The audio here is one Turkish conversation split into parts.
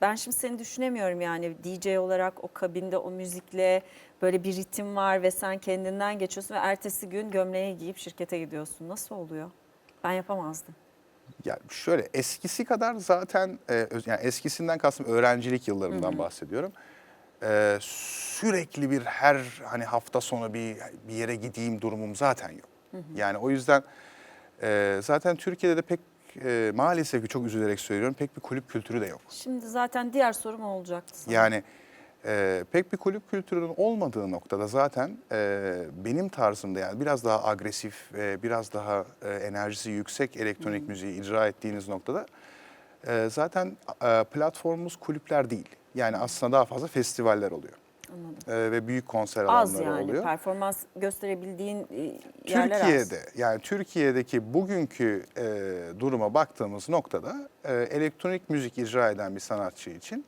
Ben şimdi seni düşünemiyorum yani DJ olarak o kabinde o müzikle böyle bir ritim var ve sen kendinden geçiyorsun ve ertesi gün gömleği giyip şirkete gidiyorsun. Nasıl oluyor? Ben yapamazdım. Ya şöyle eskisi kadar zaten e, yani eskisinden kastım öğrencilik yıllarımdan bahsediyorum. E, sürekli bir her hani hafta sonu bir bir yere gideyim durumum zaten yok. Yani o yüzden e, zaten Türkiye'de de pek e, maalesef ki çok üzülerek söylüyorum pek bir kulüp kültürü de yok. Şimdi zaten diğer sorum olacaktı sana. Yani e, pek bir kulüp kültürünün olmadığı noktada zaten e, benim tarzımda yani biraz daha agresif ve biraz daha e, enerjisi yüksek elektronik müziği icra ettiğiniz noktada e, zaten e, platformumuz kulüpler değil. Yani aslında daha fazla festivaller oluyor. E, ve büyük konser Az alanları yani oluyor. performans gösterebildiğin e, yerler az. Türkiye'de yani Türkiye'deki bugünkü e, duruma baktığımız noktada e, elektronik müzik icra eden bir sanatçı için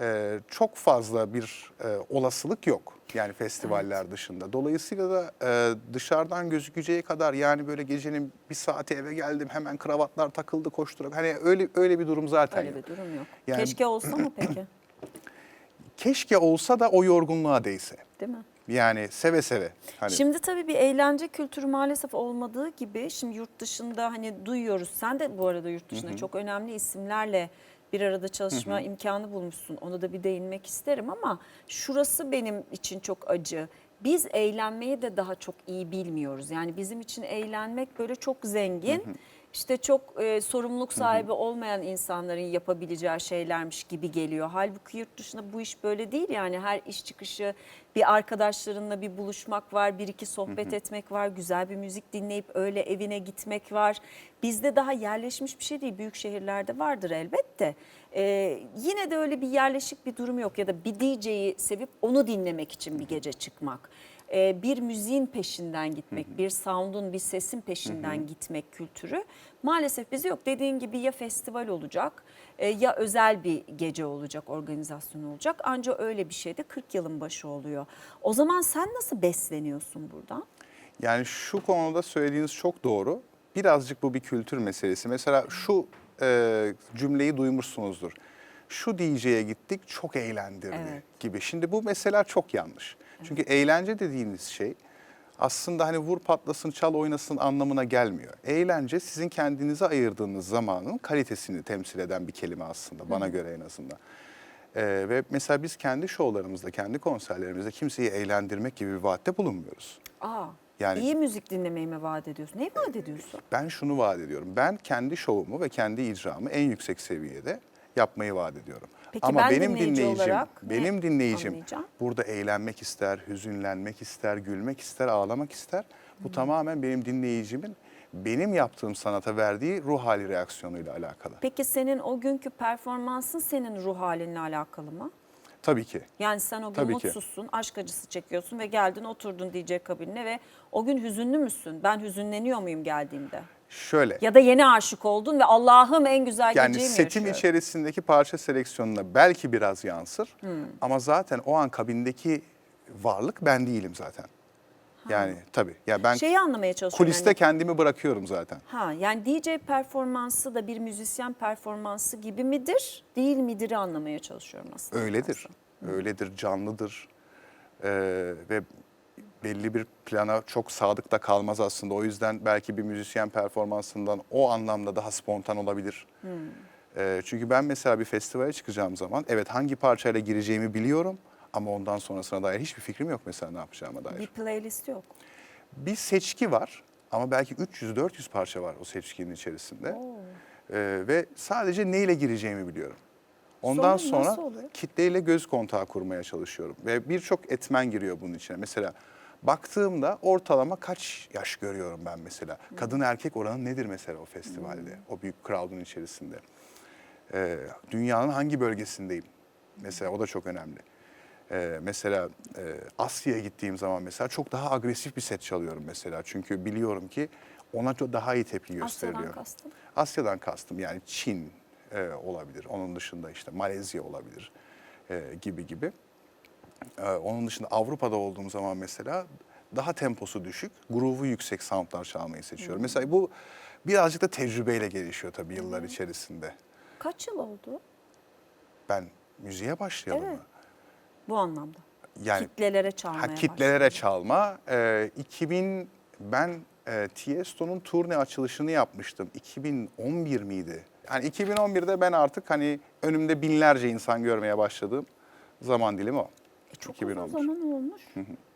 e, çok fazla bir e, olasılık yok. Yani festivaller dışında. Dolayısıyla da e, dışarıdan gözükeceği kadar yani böyle gecenin bir saati eve geldim hemen kravatlar takıldı koşturarak. Hani öyle öyle bir durum zaten Öyle yok. bir durum yok. Yani- Keşke olsa mı peki? Keşke olsa da o yorgunluğa değse. Değil mi? Yani seve seve. Hani Şimdi tabii bir eğlence kültürü maalesef olmadığı gibi şimdi yurt dışında hani duyuyoruz. Sen de bu arada yurt dışında çok önemli isimlerle bir arada çalışma imkanı bulmuşsun. Ona da bir değinmek isterim ama şurası benim için çok acı. Biz eğlenmeyi de daha çok iyi bilmiyoruz. Yani bizim için eğlenmek böyle çok zengin. İşte çok e, sorumluluk sahibi olmayan insanların yapabileceği şeylermiş gibi geliyor. Halbuki yurt dışında bu iş böyle değil yani her iş çıkışı bir arkadaşlarınla bir buluşmak var, bir iki sohbet etmek var, güzel bir müzik dinleyip öyle evine gitmek var. Bizde daha yerleşmiş bir şey değil. Büyük şehirlerde vardır elbette. Ee, yine de öyle bir yerleşik bir durum yok ya da bir DJ'yi sevip onu dinlemek için bir gece çıkmak. Ee, bir müziğin peşinden gitmek, bir sound'un, bir sesin peşinden gitmek kültürü maalesef bizde yok. Dediğin gibi ya festival olacak e, ya özel bir gece olacak, organizasyon olacak. Ancak öyle bir şey de 40 yılın başı oluyor. O zaman sen nasıl besleniyorsun buradan? Yani şu konuda söylediğiniz çok doğru. Birazcık bu bir kültür meselesi. Mesela şu e, cümleyi duymuşsunuzdur. Şu DJ'ye gittik çok eğlendirdi Evet. gibi. Şimdi bu mesela çok yanlış. Çünkü eğlence dediğiniz şey aslında hani vur patlasın çal oynasın anlamına gelmiyor. Eğlence sizin kendinize ayırdığınız zamanın kalitesini temsil eden bir kelime aslında bana göre en azından. Ee, ve mesela biz kendi şovlarımızda, kendi konserlerimizde kimseyi eğlendirmek gibi bir vaatte bulunmuyoruz. Aa, Yani- iyi müzik dinlemeyi mi vaat ediyorsun? Neyi vaat ediyorsun? Ben şunu vaat ediyorum. Ben kendi şovumu ve kendi icramı en yüksek seviyede yapmayı vaat ediyorum. Peki Ama ben benim dinleyici dinleyicim, olarak benim dinleyicim anlayacağım? burada eğlenmek ister, hüzünlenmek ister, gülmek ister, ağlamak ister. Bu tamamen benim dinleyicimin benim yaptığım sanata verdiği ruh hali reaksiyonuyla alakalı. Peki senin o günkü performansın senin ruh halinle alakalı mı? Tabii ki. Yani sen o gün Tabii ki. mutsuzsun, aşk acısı çekiyorsun ve geldin oturdun DJ kabinine ve o gün hüzünlü müsün? Ben hüzünleniyor muyum geldiğimde? Şöyle. Ya da yeni aşık oldun ve Allah'ım en güzel Yani geceyi mi setin yaşıyorum? içerisindeki parça seleksiyonuna belki biraz yansır Hmm. ama zaten o an kabindeki varlık ben değilim zaten. Yani tabii. Ya ben Şeyi anlamaya çalışıyorum. kuliste yani- kendimi bırakıyorum zaten. Ha yani DJ performansı da bir müzisyen performansı gibi midir, değil midir'i anlamaya çalışıyorum aslında. Öyledir. Öyledir, canlıdır. Ee, ve belli bir plana çok sadık da kalmaz aslında. O yüzden belki bir müzisyen performansından o anlamda daha spontan olabilir. Ee, çünkü ben mesela bir festivale çıkacağım zaman evet hangi parçayla gireceğimi biliyorum ama ondan sonrasına dair hiçbir fikrim yok mesela ne yapacağıma dair. Bir playlist yok. Bir seçki var ama belki 300-400 parça var o seçkinin içerisinde. Ee, ve sadece neyle gireceğimi biliyorum. Ondan Sonra nasıl sonra kitleyle göz kontağı kurmaya çalışıyorum. Ve birçok etmen giriyor bunun içine. Mesela baktığımda ortalama kaç yaş görüyorum ben mesela? Kadın erkek oranı nedir mesela o festivalde, o büyük crowd'un içerisinde? Ee, dünyanın hangi bölgesindeyim? Mesela o da çok önemli. Ee, mesela e, Asya'ya gittiğim zaman mesela çok daha agresif bir set çalıyorum mesela. Çünkü biliyorum ki ona çok daha iyi tepki gösteriliyor. Asya'dan kastım. Asya'dan kastım yani Çin e, olabilir. Onun dışında işte Malezya olabilir e, gibi gibi. E, onun dışında Avrupa'da olduğum zaman mesela daha temposu düşük, groove'u yüksek soundlar çalmayı seçiyorum. Mesela bu birazcık da tecrübeyle gelişiyor tabii yıllar içerisinde. Kaç yıl oldu? ben müziğe başlayalım Evet. mı? Bu anlamda. Yani kitlelere çalmaya ha, kitlelere çalma. Ee, 2000 ben e, Tiesto'nun turne açılışını yapmıştım. 2011 miydi? Yani 2011'de ben artık hani önümde binlerce insan görmeye başladığım zaman dilimi o. Çok 2011. uzun zaman olmuş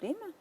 değil mi?